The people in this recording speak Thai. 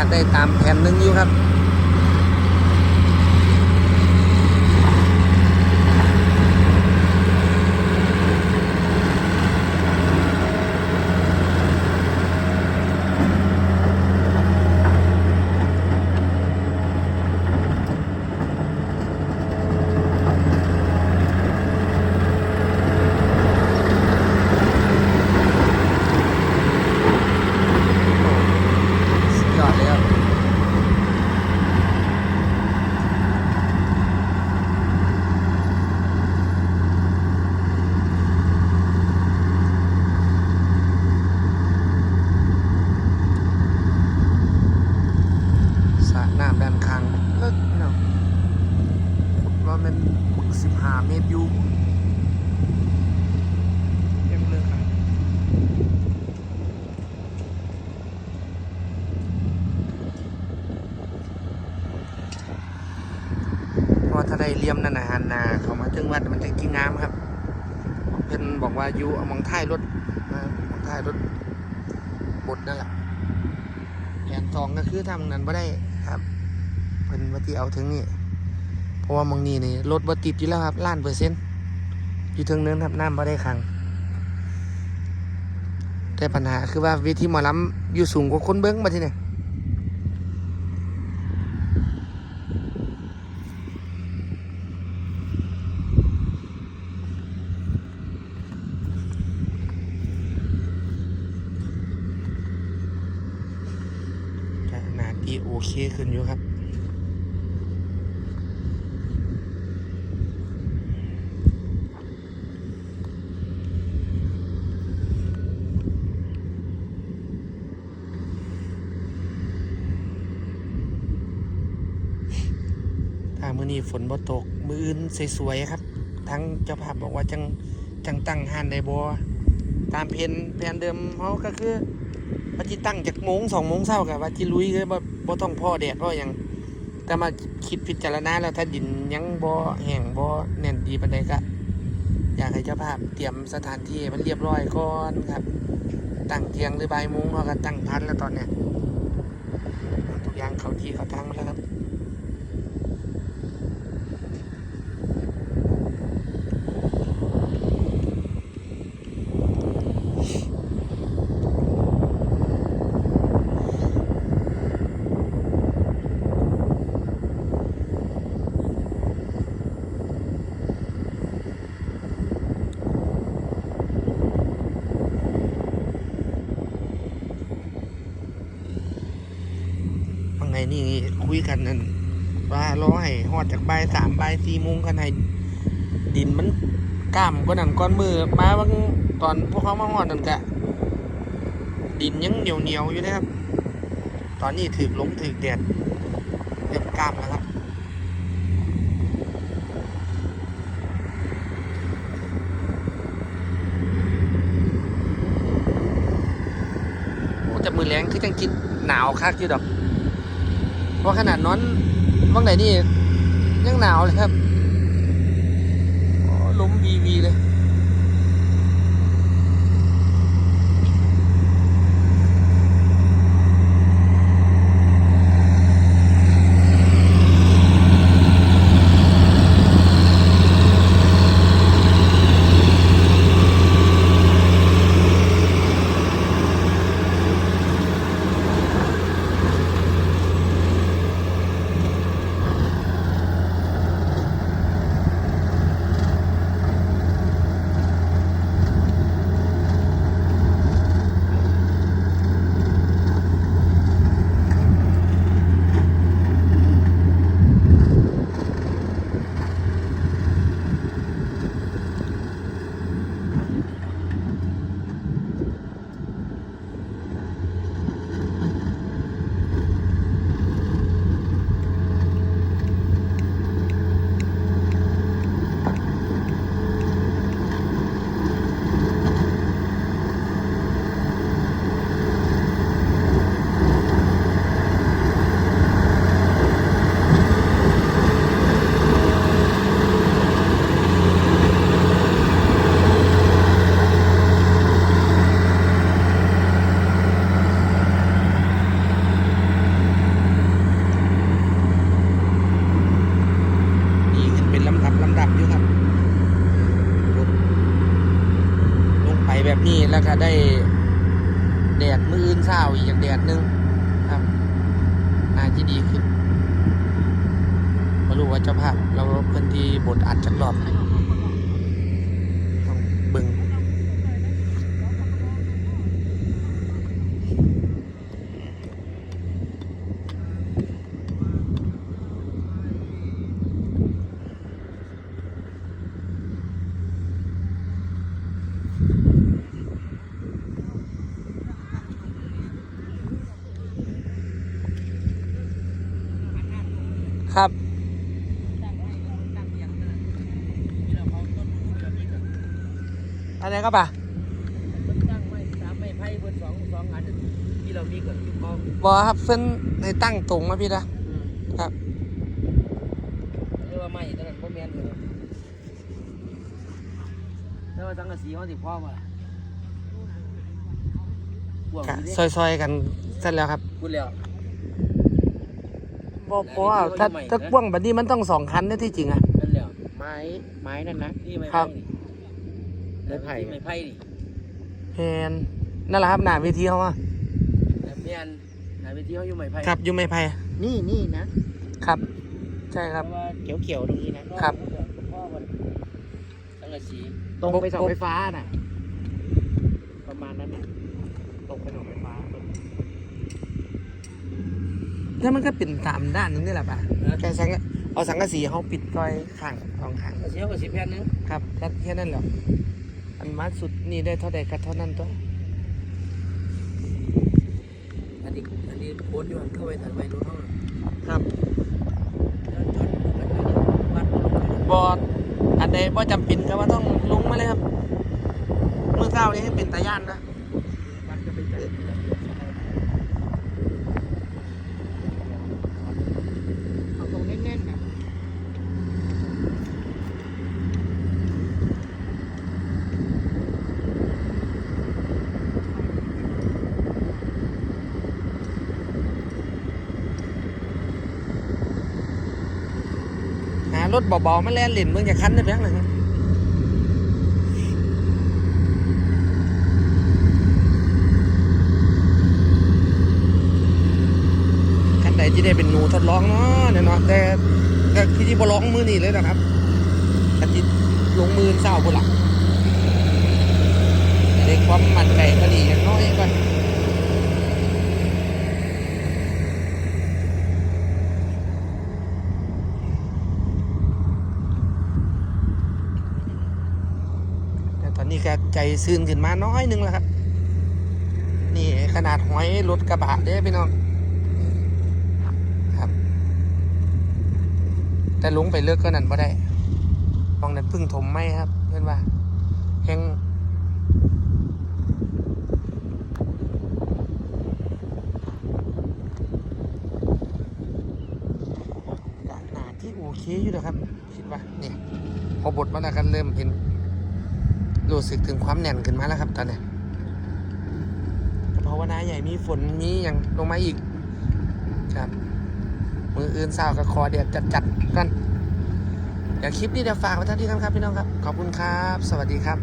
ากได้ตามแผนหนึงอยู่ครับ สุดยอดเลยครับ สระน้ำด้านข้างเลิกเนาะขุดว่ามันสิบห้าเมตรอยู่ยังเลิกครับ เพราะ ถ้าได้เลี่ยมนั่นนะฮันนาเขามาถึงวัดมันจะกินน้ำครับ เพิ่นบอกว่าอยู่เอามองท้ายรถนะมองท้ายรถบดนั่นแหละแผนสองก็คือทำนั้นไม่ได้ครับเพิ่นว่าที่เอาถึงนี่เพราะว่ามองนี้นี่รถบ่ติดอยู่แล้วครับล้านเปอร์เซ็นต์อยู่ถึงเนินครับน้ำบ่ได้ขังแต่ปัญหาคือว่าวิธีหมอลำอยู่สูงกว่าคนเบิ้งมาที่นี่ แต่ขนาดที่โอ เคขึ้นอยู่ครับ ถ้ามื้อนี้ฝนบ่ตก มื้ออื่นสวยๆครับ ทั้งเจ้าภาพบอกว่าจังจังตั้งห้านได้บ่ตามเพนแผนเดิมเฮาก็คือว่าสิตั้งจากโมง2โมงเช้าก็ว่าสิลุยคือบ่บ่่ต้องพ่อแดดพ่อยังแต่มาคิดพิจารณาแล้วถ้าดินยังบ่แห้งบ่แน่นดีปานใดก็อยากให้เจ้าภาพเตรียมสถานที่มันเรียบร้อยก่อนครับตั้งเทียงหรือใบมุ้งเขาก็ตั้งพันแล้วตอนเนี้ยทุกอย่างเขาที่เขาทางแล้วครับ ว่าไงนี่คุยกันนั่นว่ารอให้ฮอดจากใบสามใบสี่โมงกันให้ดินมันกล้ามก็นั่นก้อนมือมาบางตอนพวกเขามาฮอดนั่นกะดินยังเหนียวเหนียวๆอยู่นะครับ ตอนนี้ถึกลงถึกแดดเรียบกล้ามแล้วครับโอ้แต่มือแรงคือจังกินหนาวคักอยู่ดอก เพราะขนาดนอนบางไหนนี่ยังหนาวเลยครับอ๋อลมวีวีเลย คำดับลำดับอยู่ครับรถลงไป แล้วก็ได้แดดมืออื่นเช้าอีกอย่างแดดหนึงครับน่าจะดีขึ้นไม่รู้ว่าเจ้าภาพเราเพื่อนที่บทอัดจักรอบไห้ต้องเบิ่ง ครับอะไรครับป่ะตั้งไม่สามไม่ไพ่เบนสองสองอันที่เรามีกับยุคกองบอครับเส้นให้ตั้งตรงมาพี่นะครับเรียกว่าไม่ตอนนั้นพ่อแม่นเลยแล้วว่าสังกะสีเขาสิพ่อว่าบวกกะอยู่ดิซอยๆกันเสร็จแล้วครับพูดแล้ว บอเพราะว่าถ้าถ้ากว้างแบบนี้มันต้องสองคันนะที่จริงอะนั่นแล้วไม้ไม้นั่นนะ นี่ไม่ครัไพ่บ นี่ไม่ไพ่นี่แพนนั่นแหละครับหน้าเวทีเขาอะแต่แม่นไหนไปที่เขาอยู่ไม่ไพ่ครับอยุ่ไม่ไพ่นี่นี่นะครับ ใช่ครับเพาะว่าเขียวเขียวๆตรงนี้นะครับ พ่อมันสังกะสีตรงไปเสาไฟฟ้าน่ะ ประมาณนั้นน่ะตรงไปเสาไฟฟ้า แล้วมันก็เป็นสามด้านนึงนี่แหละป่ะนะแค่สังกะเอาสังกะสีเขาปิดซอยข้างสองข้างกระสีเขากระสีแผ่นนึงครับแค่แค่นั้นแหละอันมาสุดนี่ได้เท่าใดก็เท่านั้นตัวอันนี้อันนี้โอนอยู่อันเข้าไปถัดไปรถห้องครับแล้วจอดแล้วจอดวัดลงไปบอดอันใดบ่จำเป็นก็ว่าต้องลงมาเลยครับ เมื่อเช้านี้ให้เป็นตาย่านนะ วัดก็ไปเจอเอาตรงแน่นๆนะ หา รถเบาๆมาแล่นเล่นเมืองจะคันได้เพียงเลยครับคันใดที่ได้เป็นหนูทดลองเนาะเนี่ยเนาะแต่ก็คือที่บ่ร้องมือนี่เลยนะครับอาทิตย์ลงมือเศร้าบุนละเด็กความมั่นใจก็ดีอย่างน้อยก่อนแต่ตอ นนี้ก็ใจซื่นขึ้นมาน้อยนึงแล้วครับ นี่ขนาดหอยรถกระบะเด้พี่น้องครับ แต่ลงไปเลือกก็นั่นบ่ได้มองนั้นพึ่งถมไหมครับ เพื่อนว่าแห้งหนาที่โอเคอยู่นะครับ คิดว่านี่พอบทมันแล้วกันเริ่มเห็น รู้สึกถึงความแน่นขึ้นมาแล้วครับตอนนี้ก็ภาวนาใหญ่มีฝนมีอย่างลงมาอีกครับ มืออื่นสาวกับคอเดียดจัดๆกันเดี๋ยวคลิปนี้เดี๋ยวฝากไว้ท่านที่ครับพี่น้องครับ ขอบคุณครับ สวัสดีครับ